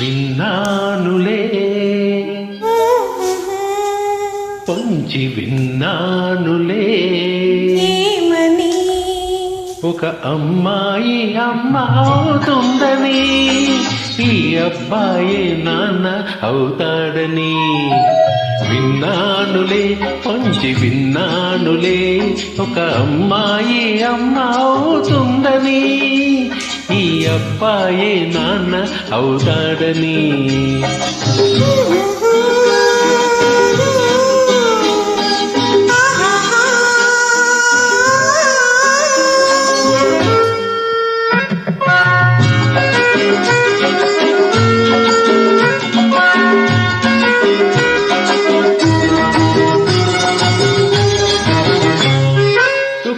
విన్నానులే. పొంచి విన్నానులే. ఒక అమ్మాయి అమ్మ అవుతుందని ఈ అబ్బాయి నాన్న అవుతాడని. విన్నానులే పొంచి విన్నానులే ఒక అమ్మాయి అమ్మ అవుతుందని అబ్బాయి నాన్న అవుతాడని.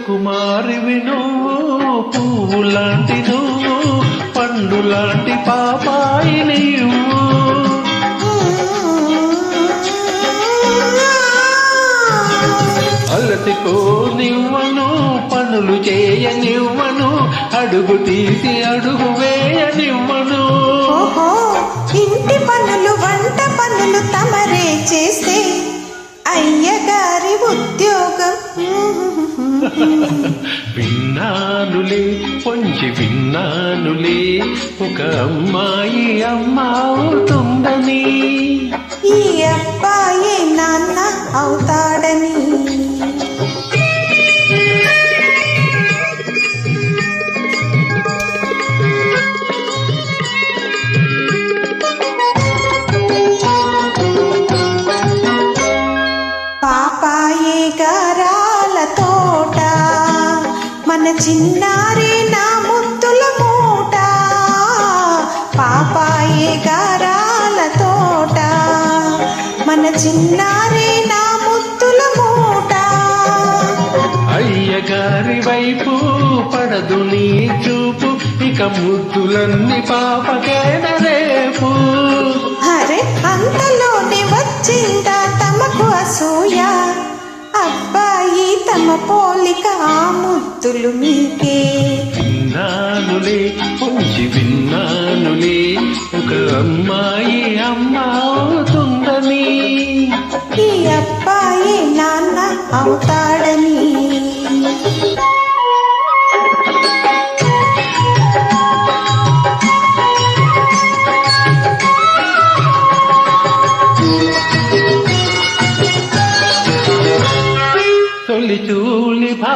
కుమారి నువ్వు పువ్వు లాంటి నువ్వు పండు లాంటి పాపాయి నీవు. అలసికో నివ్వను పనులు చేయనివ్వను అడుగు తీసి అడుగు వేయనివ్వను. ఇంటి పనులు వంట పనులు తమరే చేస్తే అయ్యగారి ఉద్యోగం. విన్నానులే పొంచి విన్నానులే ఒక అమ్మాయి అమ్మ అవుతుందని. ఈ అబ్బాయి నాన్న అవుతాడని. పాపాయే గారా చిన్నారే నా ముద్దుల మూట పాపాయే గారాల తోట. మన చిన్నారే నా ముద్దుల మూట. అయ్యగారి వైపు పడదు నీ చూపు ఇక ముద్దులన్నీ పాపకేన రేపు. అరే అంతలోనే పోలిక ఆ ముద్దులు మీకే. విన్నానులే పొంచి విన్నానులే ఒక అమ్మాయి అమ్మా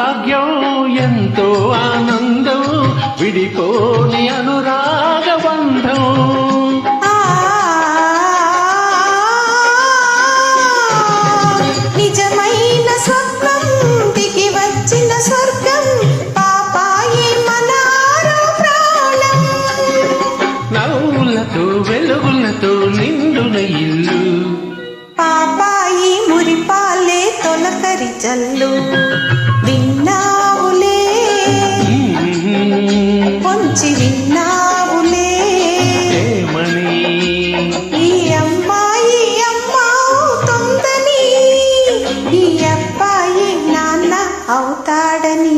భాగ్యం ఎంతో ఆనందం విడిపోని అనురాగ బంధం. ఆ, నిజమైన స్వప్నం దిగి వచ్చిన స్వర్గం పాపాయి మనారో ప్రాణం. నవ్వులతో వెలుగులతో నిండున ఇల్లు. అల్లరి చల్లు విన్నావులే. కొంచి విన్నావులే. ఈ అమ్మాయి అమ్మ అవుతుందని ఈ అబ్బాయి నాన్న అవుతాడని.